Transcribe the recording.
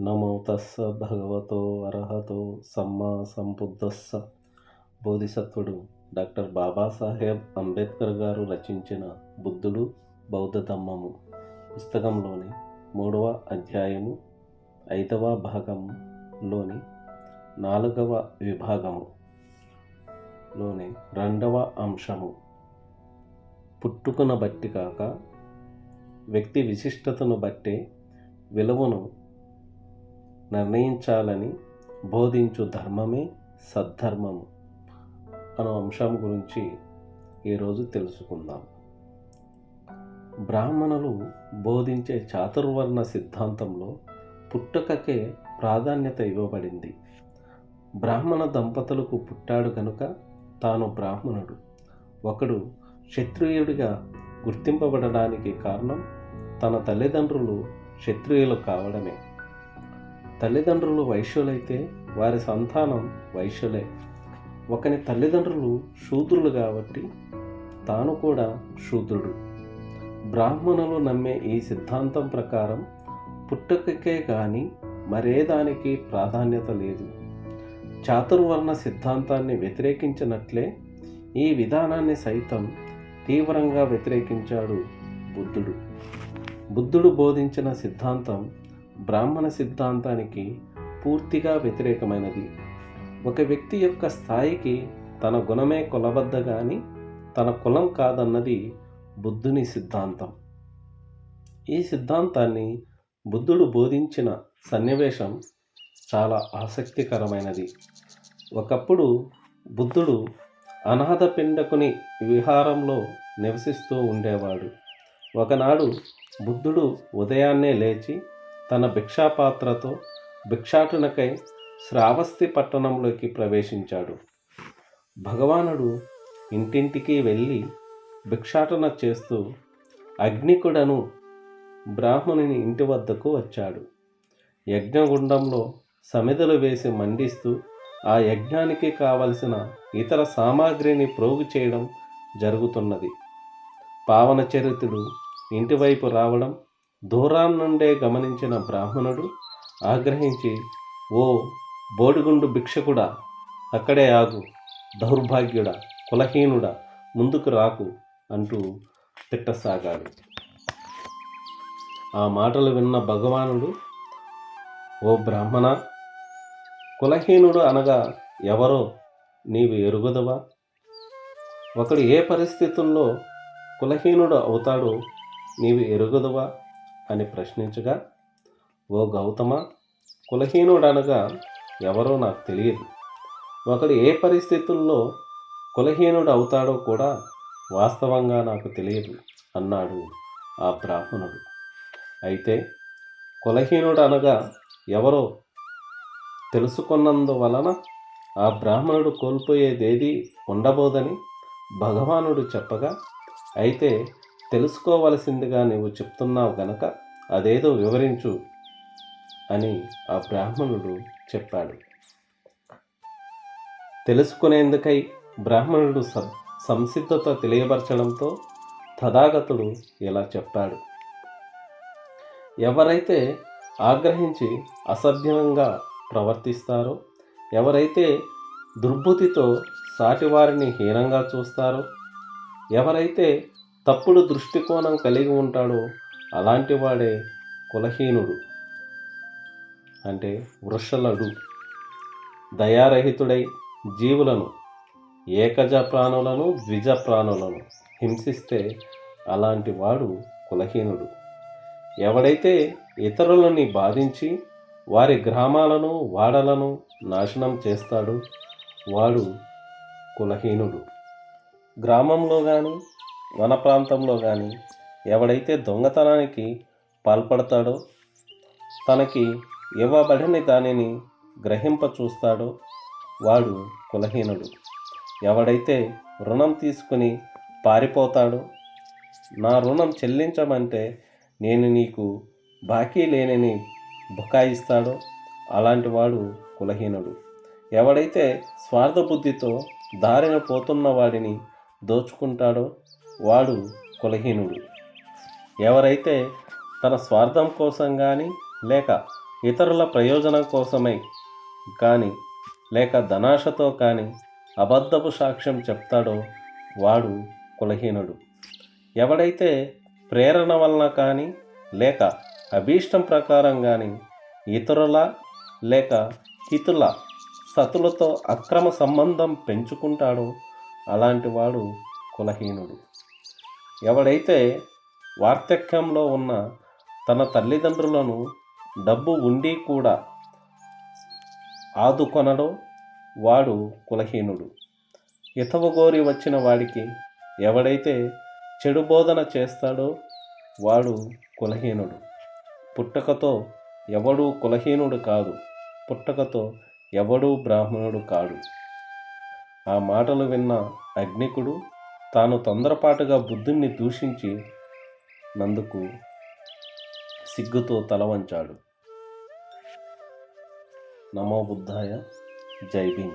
నమో తస్స భగవతో అర్హతో సమ్మా సంబుద్ధస్స బోధిసత్వుడు డాక్టర్ బాబాసాహెబ్ అంబేద్కర్ గారు రచించిన బుద్ధుడు బౌద్ధ ధమ్మము పుస్తకంలోని మూడవ అధ్యాయము ఐదవ భాగంలోని నాలుగవ విభాగము లోని రెండవ అంశము. పుట్టుకున బట్టి కాక వ్యక్తి విశిష్టతను బట్టే విలువను నిర్ణయించాలని బోధించు ధర్మమే సద్ధర్మము అనే అంశం గురించి ఈరోజు తెలుసుకుందాం. బ్రాహ్మణులు బోధించే చాతుర్వర్ణ సిద్ధాంతంలో పుట్టుకకే ప్రాధాన్యత ఇవ్వబడింది. బ్రాహ్మణ దంపతులకు పుట్టాడు కనుక తాను బ్రాహ్మణుడు. ఒకడు క్షత్రియుడిగా గుర్తింపబడడానికి కారణం తన తల్లిదండ్రులు క్షత్రియులు కావడమే. తల్లిదండ్రులు వైశ్యులైతే వారి సంతానం వైశ్యులే. ఒకని తల్లిదండ్రులు శూద్రులు కాబట్టి తాను కూడా శూద్రుడు. బ్రాహ్మణులు నమ్మే ఈ సిద్ధాంతం ప్రకారం పుట్టుకకే కానీ మరే దానికి ప్రాధాన్యత లేదు. చాతుర్వర్ణ సిద్ధాంతాన్ని వ్యతిరేకించినట్లే ఈ విధానాన్ని సైతం తీవ్రంగా వ్యతిరేకించాడు బుద్ధుడు. బుద్ధుడు బోధించిన సిద్ధాంతం బ్రాహ్మణ సిద్ధాంతానికి పూర్తిగా వ్యతిరేకమైనది. ఒక వ్యక్తి యొక్క స్థాయికి తన గుణమే కులబద్ద కానీ తన కులం కాదన్నది బుద్ధుని సిద్ధాంతం. ఈ సిద్ధాంతాన్ని బుద్ధుడు బోధించిన సన్నివేశం చాలా ఆసక్తికరమైనది. ఒకప్పుడు బుద్ధుడు అనాథ పిండకుని విహారంలో నివసిస్తూ ఉండేవాడు. ఒకనాడు బుద్ధుడు ఉదయాన్నే లేచి తన భిక్షాపాత్రతో భిక్షాటనకై శ్రావస్తి పట్టణంలోకి ప్రవేశించాడు. భగవానుడు ఇంటింటికి వెళ్ళి భిక్షాటన చేస్తూ అగ్నికుడను బ్రాహ్మణుని ఇంటి వద్దకు వచ్చాడు. యజ్ఞగుండంలో సమిదలు వేసి మండిస్తూ ఆ యజ్ఞానికి కావలసిన ఇతర సామాగ్రిని ప్రోగు చేయడం జరుగుతున్నది. పావన చరిత్రుడు ఇంటివైపు రావడం దూరం నుండే గమనించిన బ్రాహ్మణుడు ఆగ్రహించి ఓ బోడిగుండు భిక్షకుడా అక్కడే ఆగు దౌర్భాగ్యుడా కులహీనుడా ముందుకు రాకు అంటూ తిట్టసాగాడు. ఆ మాటలు విన్న భగవానుడు ఓ బ్రాహ్మణ కులహీనుడు అనగా ఎవరో నీవు ఎరుగుదవా? ఒకడు ఏ పరిస్థితుల్లో కులహీనుడు అవుతాడో నీవు ఎరుగుదవా? అని ప్రశ్నించగా ఓ గౌతమ కులహీనుడు అనగా ఎవరో నాకు తెలియదు. ఒకడు ఏ పరిస్థితుల్లో కులహీనుడు అవుతాడో కూడా వాస్తవంగా నాకు తెలియదు అన్నాడు ఆ బ్రాహ్మణుడు. అయితే కులహీనుడు అనగా ఎవరో తెలుసుకున్నందువలన ఆ బ్రాహ్మణుడు కోల్పోయేదేది ఉండబోదని భగవానుడు చెప్పగా అయితే తెలుసుకోవలసిందిగా నీవు చెప్తున్నావు గనక అదేదో వివరించు అని ఆ బ్రాహ్మణుడు చెప్పాడు. తెలుసుకునేందుకై బ్రాహ్మణుడు సం సంసిద్ధత తెలియపరచడంతో తథాగతుడు ఇలా చెప్పాడు. ఎవరైతే ఆగ్రహించి అసభ్యంగా ప్రవర్తిస్తారో ఎవరైతే దుర్బుద్ధితో సాటివారిని హీనంగా చూస్తారో ఎవరైతే తప్పుడు దృష్టికోణం కలిగి ఉంటాడో అలాంటి వాడే కులహీనుడు. అంటే వృషలడు. దయారహితుడై జీవులను ఏకజ ప్రాణులను ద్విజ ప్రాణులను హింసిస్తే అలాంటి వాడు కులహీనుడు. ఎవడైతే ఇతరులని బాధించి వారి గ్రామాలను వాడలను నాశనం చేస్తాడు వాడు కులహీనుడు. గ్రామంలో కానీ వన ప్రాంతంలో కానీ ఎవడైతే దొంగతనానికి పాల్పడతాడో తనకి ఇవ్వబడిన దానిని గ్రహింప చూస్తాడో వాడు కులహీనుడు. ఎవడైతే రుణం తీసుకుని పారిపోతాడో నా రుణం చెల్లించమంటే నేను నీకు బాకీ లేనని బుకాయిస్తాడో అలాంటి వాడు కులహీనుడు. ఎవడైతే స్వార్థ బుద్ధితో దారిన పోతున్న వాడిని దోచుకుంటాడో వాడు కులహీనుడు. ఎవరైతే తన స్వార్థం కోసం కానీ లేక ఇతరుల ప్రయోజనం కోసమై కానీ లేక ధనాశతో కానీ అబద్ధపు సాక్ష్యం చెప్తాడో వాడు కులహీనుడు. ఎవడైతే ప్రేరణ వలన కానీ లేక అభీష్టం ప్రకారం కానీ ఇతరుల లేక హితుల సతులతో అక్రమ సంబంధం పెంచుకుంటాడో అలాంటి వాడు కులహీనుడు. ఎవడైతే వార్ధక్యంలో ఉన్న తన తల్లిదండ్రులను డబ్బు ఉండి కూడా ఆదుకొనడో వాడు కులహీనుడు. ఇతవగోరి వచ్చిన వాడికి ఎవడైతే చెడు బోధన చేస్తాడో వాడు కులహీనుడు. పుట్టకతో ఎవడూ కులహీనుడు కాదు. పుట్టకతో ఎవడూ బ్రాహ్మణుడు కాడు. ఆ మాటలు విన్న అగ్నికుడు తాను తొందరపాటుగా బుద్ధుణ్ణి దూషించి నందుకు సిగ్గుతో తల వంచాడు. నమో బుద్ధాయ జై భీమ్.